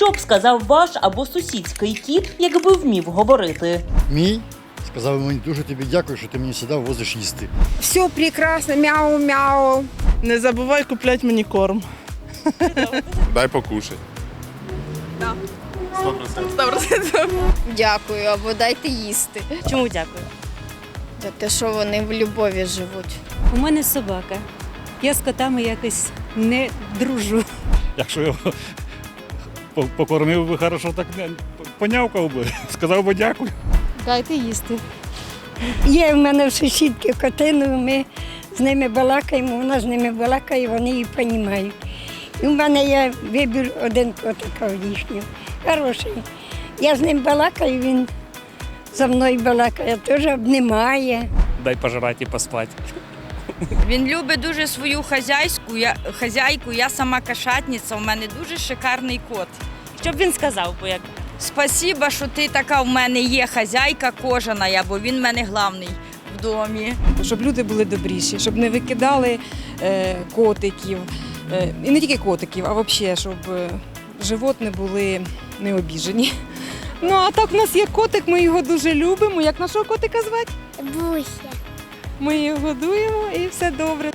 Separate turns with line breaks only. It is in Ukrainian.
Що б сказав ваш або сусідський кіт, якби вмів говорити?
Мій сказав мені дуже тобі дякую, що ти мені завжди возиш їсти.
Все прекрасно, мяу-мяу.
Не забувай купляти мені корм.
Дай покушай.
Дякую або дайте їсти.
Чому дякую?
За те, що вони в любові живуть.
У мене собака. Я з котами якось не дружу.
Якщо покормив би хорошо, так понявкав би, сказав би дякую.
Дайте їсти.
Є в мене в сусідки котину, ми з ними балакаємо, вона з ними балакає, вони її розуміють. І в мене є вибір один котика в їхнього. Хороший. Я з ним балакаю, він за мною балакає, теж обнімає.
Дай пожрати і поспати.
Він любить дуже свою хазяйську, я, хазяйку, я сама кошатниця, у мене дуже шикарний кот.
Що б він сказав, бо як
Спасіба, що ти така в мене є хазяйка кожана, бо він в мене главний в домі.
Щоб люди були добріші, щоб не викидали е, котиків. Е, і не тільки котиків, а взагалі, щоб е, животні були не обіжені. Ну, а так в нас є котик, ми його дуже любимо. Як нашого котика звати?
Буся.
Ми їх годуємо і все добре.